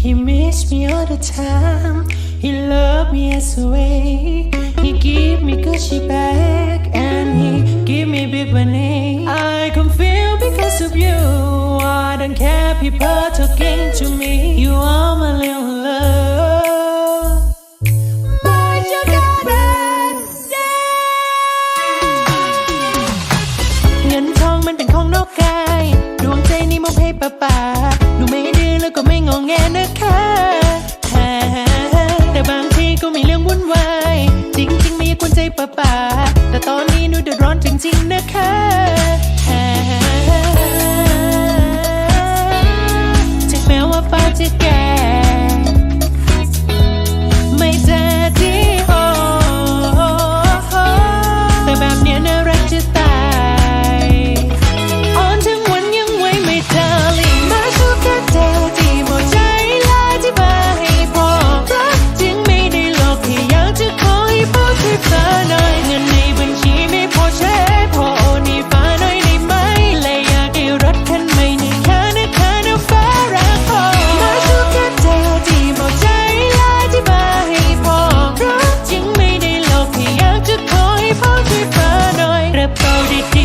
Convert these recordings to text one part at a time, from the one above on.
He miss me all the time. He love me as a way. He give me Gucci back and he give me big money. I can feel because of you. I don't care people talking แงนะคะฮ่าแต่บางทีก็มีเรื่องวุ่นวาย จริงๆไม่อยากกวนใจป้าป่าแต่ตอนนี้หนูเดือดร้อนจริงๆนะคะฮ่าถึงแม้ว่าป้าจะแก่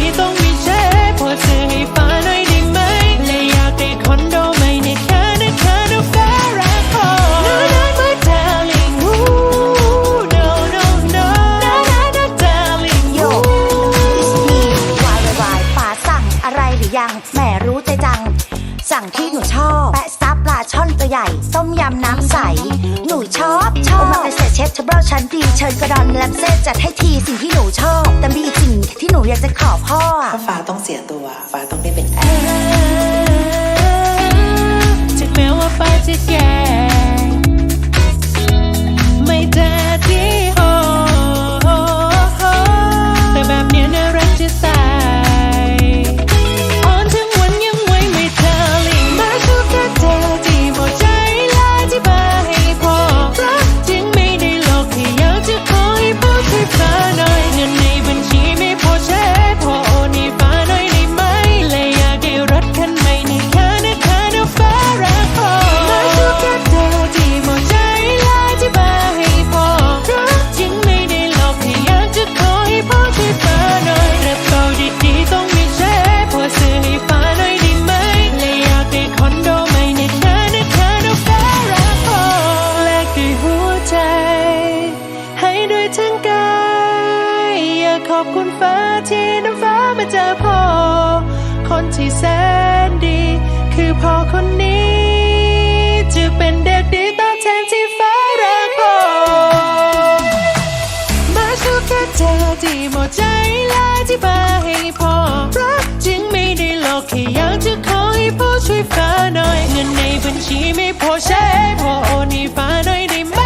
ป๋าดีๆต้องมีใช้พอซื้อให้ฟ้าหน่อยได้ไหมและอยากได้คอนโดใหม่ในแค่นะแค่นะฟ้ารักพอ No no my darling ooh no no no no no no darling โย It's me Y Y Y ป๋าสั่งอะไรหรือยังแหมรู้ใจจัง สั่งที่หนูชอบ แปะซับปลาช่อนตัวใหญ่ ต้มยำน้ำใส หนูชอบ ชอบ โอมาเกษตรเชฟทเบิลชั้นดี เชิญกระดอนแลมเซ่จัดให้ทีสิ่งที่ อยากจะขอพ่ออะถ้าฟ้าต้องเสียตัว ฟ้าต้องได้เป็นแอร์ถึงแม้ว่าฟ้าจะแก่ อยากขอบคุณฟ้าที่น้ำฟ้ามาเจอพ่อ คนที่แสนดี คือพ่อคนนี้ จะเป็นเด็กดีตอบแทนที่ฟ้ารักพ่อมาชูแค่เธอที่หมดใจและที่บาให้พอรักจริงไม่ได้หลอกแค่อยากจะขอให้พ่อช่วยฟ้าหน่อย เงินในบัญชีไม่พอใช้พ่อโอนให้ฟ้าหน่อยได้ไหม